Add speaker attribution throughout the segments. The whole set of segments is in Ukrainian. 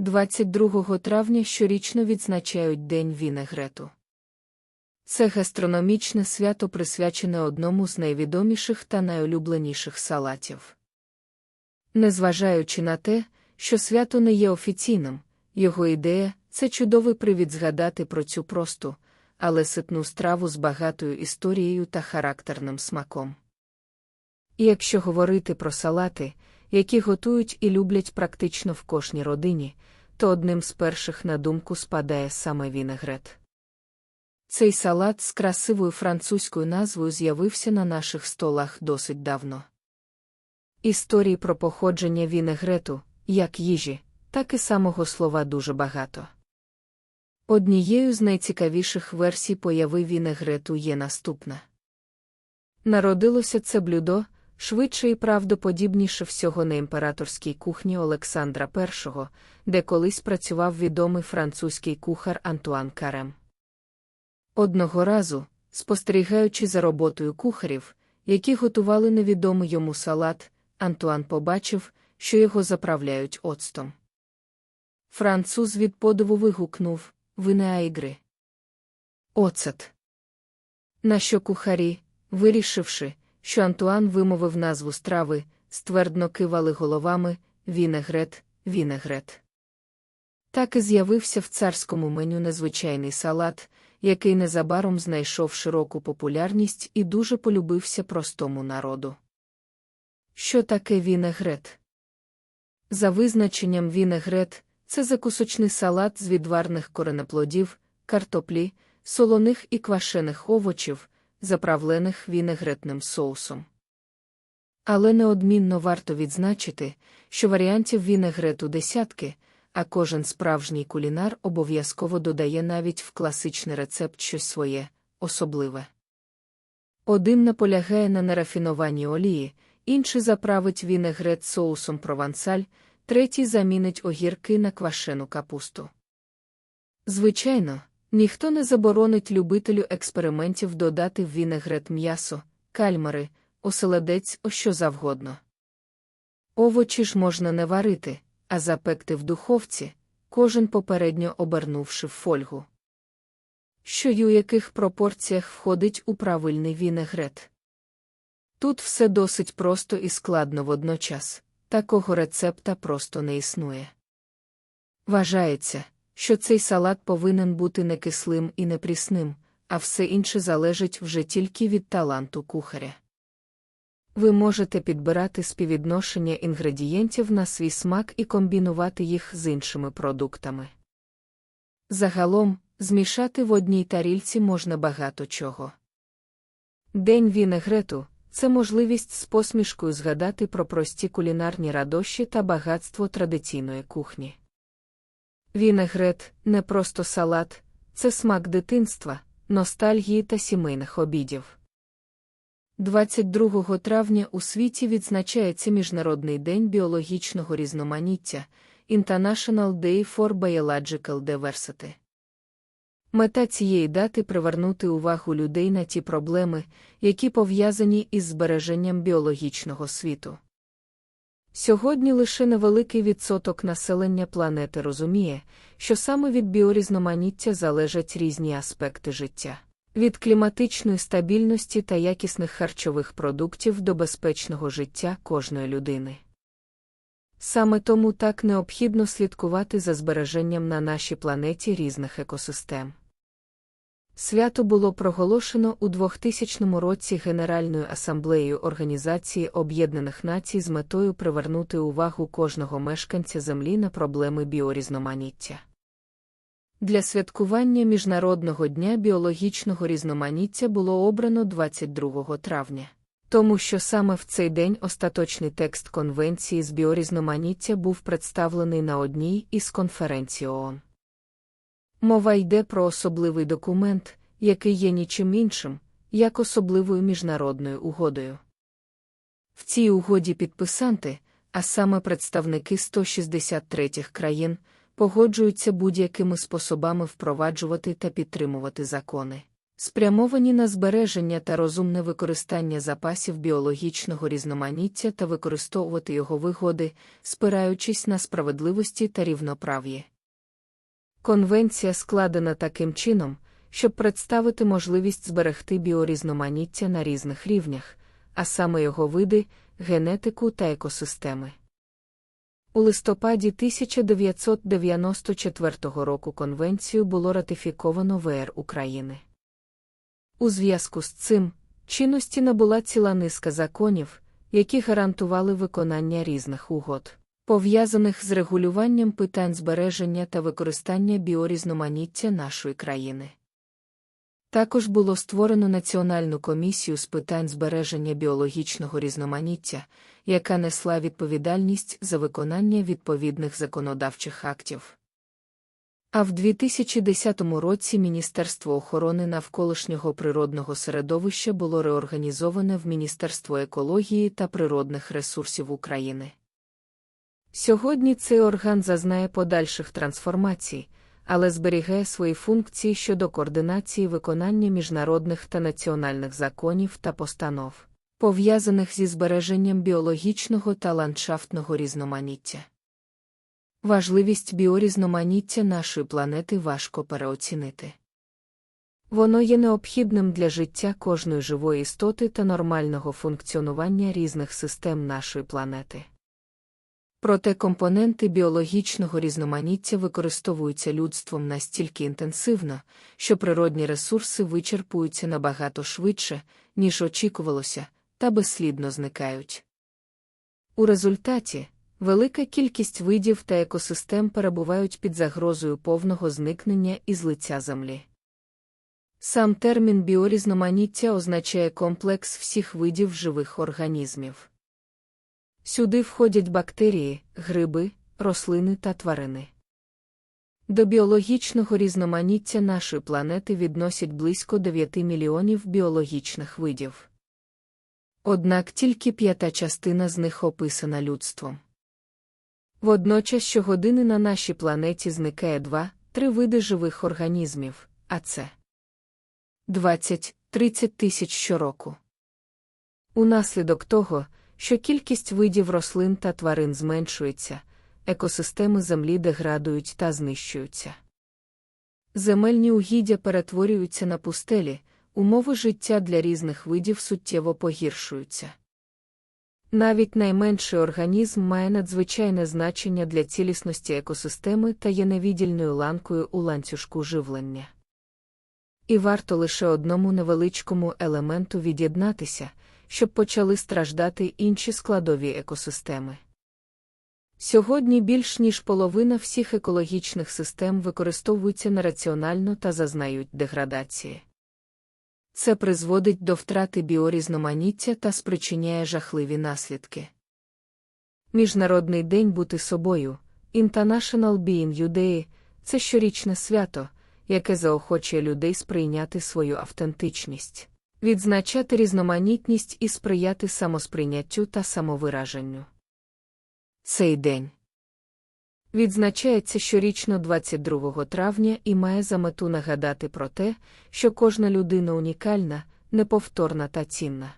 Speaker 1: 22 травня щорічно відзначають День Вінегрету. Це гастрономічне свято присвячене одному з найвідоміших та найулюбленіших салатів. Незважаючи на те, що свято не є офіційним, його ідея це чудовий привід згадати про цю просту, але ситну страву з багатою історією та характерним смаком. І якщо говорити про салати, які готують і люблять практично в кожній родині, то одним з перших на думку спадає саме вінегрет. Цей салат з красивою французькою назвою з'явився на наших столах досить давно. Історії про походження вінегрету, як їжі, так і самого слова дуже багато. Однією з найцікавіших версій появи вінегрету є наступна. Народилося це блюдо, швидше і правдоподібніше всього на імператорській кухні Олександра І, де колись працював відомий французький кухар Антуан Карем. Одного разу, спостерігаючи за роботою кухарів, які готували невідомий йому салат, Антуан побачив, що його заправляють оцтом. Француз від подиву вигукнув Винеаігри. Оцет. На що кухарі, вирішивши, що Антуан вимовив назву страви, ствердно кивали головами вінегрет, вінегрет. Так і з'явився в царському меню незвичайний салат, який незабаром знайшов широку популярність і дуже полюбився простому народу. Що таке вінегрет? За визначенням вінегрет це закусочний салат з відварних коренеплодів, картоплі, солоних і квашених овочів, заправлених вінегретним соусом. Але неодмінно варто відзначити, що варіантів вінегрету десятки, а кожен справжній кулінар обов'язково додає навіть в класичний рецепт щось своє, особливе. Один наполягає на нерафінованій олії, інший заправить вінегрет соусом провансаль, третій замінить огірки на квашену капусту. Звичайно, ніхто не заборонить любителю експериментів додати в вінегрет м'ясо, кальмари, оселедець о що завгодно. Овочі ж можна не варити, а запекти в духовці, кожен попередньо обернувши в фольгу. Що й у яких пропорціях входить у правильний вінегрет. Тут все досить просто і складно водночас, такого рецепта просто не існує. Вважається, що цей салат повинен бути не кислим і не прісним, а все інше залежить вже тільки від таланту кухаря. Ви можете підбирати співвідношення інгредієнтів на свій смак і комбінувати їх з іншими продуктами. Загалом, змішати в одній тарільці можна багато чого. День вінегрету це можливість з посмішкою згадати про прості кулінарні радощі та багатство традиційної кухні. Вінегрет не просто салат, це смак дитинства, ностальгії та сімейних обідів. 22 травня у світі відзначається Міжнародний день біологічного різноманіття International Day for Biological Diversity. Мета цієї дати привернути увагу людей на ті проблеми, які пов'язані із збереженням біологічного світу. Сьогодні лише невеликий відсоток населення планети розуміє, що саме від біорізноманіття залежать різні аспекти життя від кліматичної стабільності та якісних харчових продуктів до безпечного життя кожної людини. Саме тому так необхідно слідкувати за збереженням на нашій планеті різних екосистем. Свято було проголошено у 2000 році Генеральною асамблеєю Організації Об'єднаних Націй з метою привернути увагу кожного мешканця Землі на проблеми біорізноманіття. Для святкування Міжнародного дня біологічного різноманіття було обрано 22 травня. Тому що саме в цей день остаточний текст Конвенції з біорізноманіття був представлений на одній із конференцій ООН. Мова йде про особливий документ, який є нічим іншим, як особливою міжнародною угодою. В цій угоді підписанти, а саме представники 163 країн, погоджуються будь-якими способами впроваджувати та підтримувати закони, спрямовані на збереження та розумне використання запасів біологічного різноманіття та використовувати його вигоди, спираючись на справедливості та рівноправ'ї. Конвенція складена таким чином, щоб представити можливість зберегти біорізноманіття на різних рівнях, а саме його види, генетику та екосистеми. У листопаді 1994 року конвенцію було ратифіковано ВР України. У зв'язку з цим чинності набула ціла низка законів, які гарантували виконання різних угод, пов'язаних з регулюванням питань збереження та використання біорізноманіття нашої країни. Також було створено Національну комісію з питань збереження біологічного різноманіття, яка несла відповідальність за виконання відповідних законодавчих актів. А в 2010 році Міністерство охорони навколишнього природного середовища було реорганізоване в Міністерство екології та природних ресурсів України. Сьогодні цей орган зазнає подальших трансформацій, але зберігає свої функції щодо координації виконання міжнародних та національних законів та постанов, пов'язаних зі збереженням біологічного та ландшафтного різноманіття. Важливість біорізноманіття нашої планети важко переоцінити. Воно є необхідним для життя кожної живої істоти та нормального функціонування різних систем нашої планети. Проте компоненти біологічного різноманіття використовуються людством настільки інтенсивно, що природні ресурси вичерпуються набагато швидше, ніж очікувалося, та безслідно зникають. У результаті велика кількість видів та екосистем перебувають під загрозою повного зникнення із лиця землі. Сам термін біорізноманіття означає комплекс всіх видів живих організмів. Сюди входять бактерії, гриби, рослини та тварини. До біологічного різноманіття нашої планети відносять близько 9 мільйонів біологічних видів. Однак тільки п'ята частина з них описана людством. Водночас щогодини на нашій планеті зникає два-три види живих організмів, а це 20-30 тисяч щороку. Унаслідок того, що кількість видів рослин та тварин зменшується, екосистеми землі деградують та знищуються. Земельні угіддя перетворюються на пустелі, умови життя для різних видів суттєво погіршуються. Навіть найменший організм має надзвичайне значення для цілісності екосистеми та є невіддільною ланкою у ланцюжку живлення. І варто лише одному невеличкому елементу від'єднатися, щоб почали страждати інші складові екосистеми. Сьогодні більш ніж половина всіх екологічних систем використовуються нераціонально та зазнають деградації. Це призводить до втрати біорізноманіття та спричиняє жахливі наслідки. Міжнародний день бути собою International Being Day – це щорічне свято, яке заохочує людей сприйняти свою автентичність відзначати різноманітність і сприяти самосприйняттю та самовираженню. Цей день відзначається щорічно 22 травня і має за мету нагадати про те, що кожна людина унікальна, неповторна та цінна.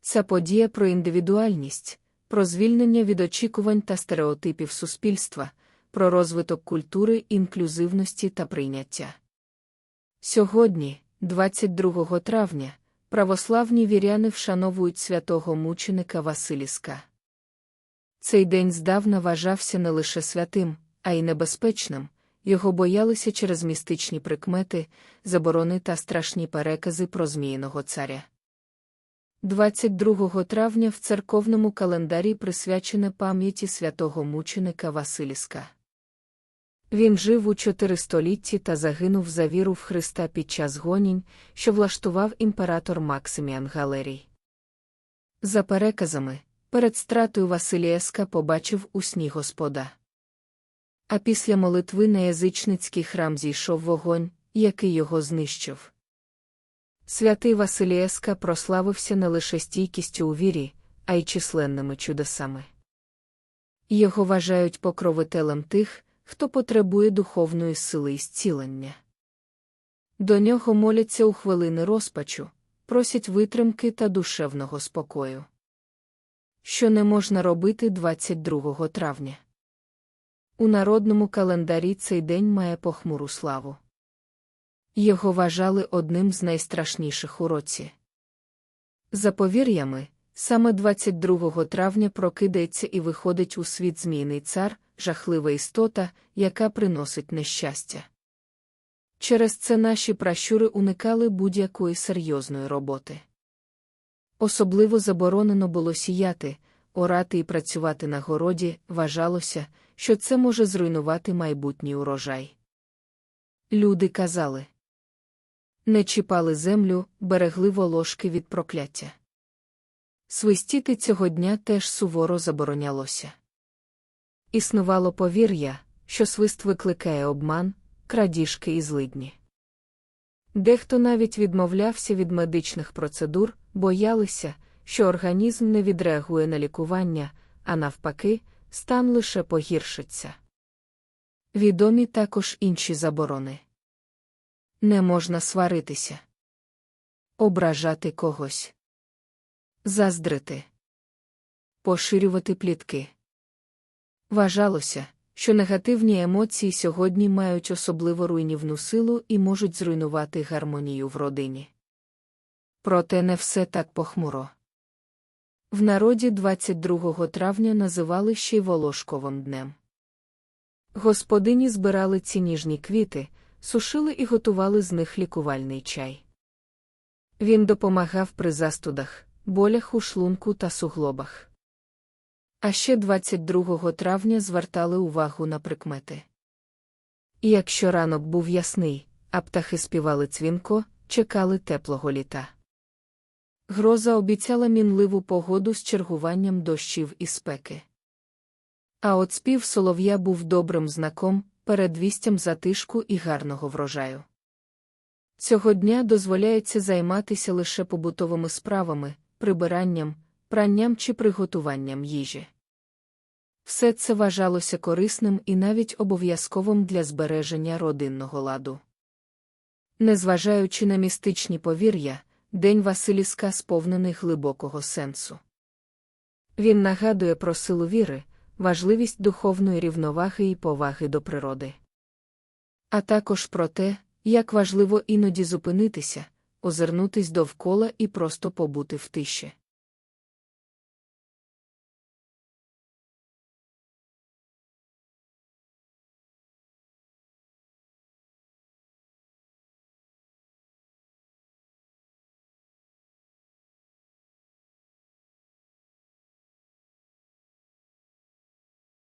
Speaker 1: Ця подія про індивідуальність, про звільнення від очікувань та стереотипів суспільства, про розвиток культури, інклюзивності та прийняття. Сьогодні, 22 травня православні віряни вшановують святого мученика Василіска. Цей день здавна вважався не лише святим, а й небезпечним, його боялися через містичні прикмети, заборони та страшні перекази про Зміїного царя. 22 травня в церковному календарі присвячене пам'яті святого мученика Василіска. Він жив у чотири столітті та загинув за віру в Христа під час гонінь, що влаштував імператор Максиміан Галерій. За переказами, перед стратою Василієска побачив у сні Господа. А після молитви на язичницький храм зійшов вогонь, який його знищив. Святий Василієска прославився не лише стійкістю у вірі, а й численними чудесами. Його вважають покровителем тих, хто потребує духовної сили і зцілення. До нього моляться у хвилини розпачу, просять витримки та душевного спокою. Що не можна робити 22 травня. У народному календарі цей день має похмуру славу. Його вважали одним з найстрашніших у році. За повір'ями, саме 22 травня прокидається і виходить у світ змійний цар, жахлива істота, яка приносить нещастя. Через це наші пращури уникали будь-якої серйозної роботи. Особливо заборонено було сіяти, орати і працювати на городі, вважалося, що це може зруйнувати майбутній урожай. Люди казали не чіпали землю, берегли волошки від прокляття. Свистіти цього дня теж суворо заборонялося. Існувало повір'я, що свист викликає обман, крадіжки і злидні. Дехто навіть відмовлявся від медичних процедур, боялися, що організм не відреагує на лікування, а навпаки, стан лише погіршиться. Відомі також інші заборони. Не можна сваритися, ображати когось, заздрити, поширювати плітки. Вважалося, що негативні емоції сьогодні мають особливо руйнівну силу і можуть зруйнувати гармонію в родині. Проте не все так похмуро. В народі 22 травня називали ще й Волошковим днем. Господині збирали ці ніжні квіти, сушили і готували з них лікувальний чай. Він допомагав при застудах, болях у шлунку та суглобах. А ще 22 травня звертали увагу на прикмети. І якщо ранок був ясний, а птахи співали цвінко, чекали теплого літа. Гроза обіцяла мінливу погоду з чергуванням дощів і спеки. А от спів солов'я був добрим знаком, передвістям затишку і гарного врожаю. Цього дня дозволяється займатися лише побутовими справами, прибиранням, пранням чи приготуванням їжі. Все це вважалося корисним і навіть обов'язковим для збереження родинного ладу. Незважаючи на містичні повір'я, День Василіска сповнений глибокого сенсу. Він нагадує про силу віри, важливість духовної рівноваги і поваги до природи. А також про те, як важливо іноді зупинитися, озирнутись довкола і просто побути в тиші.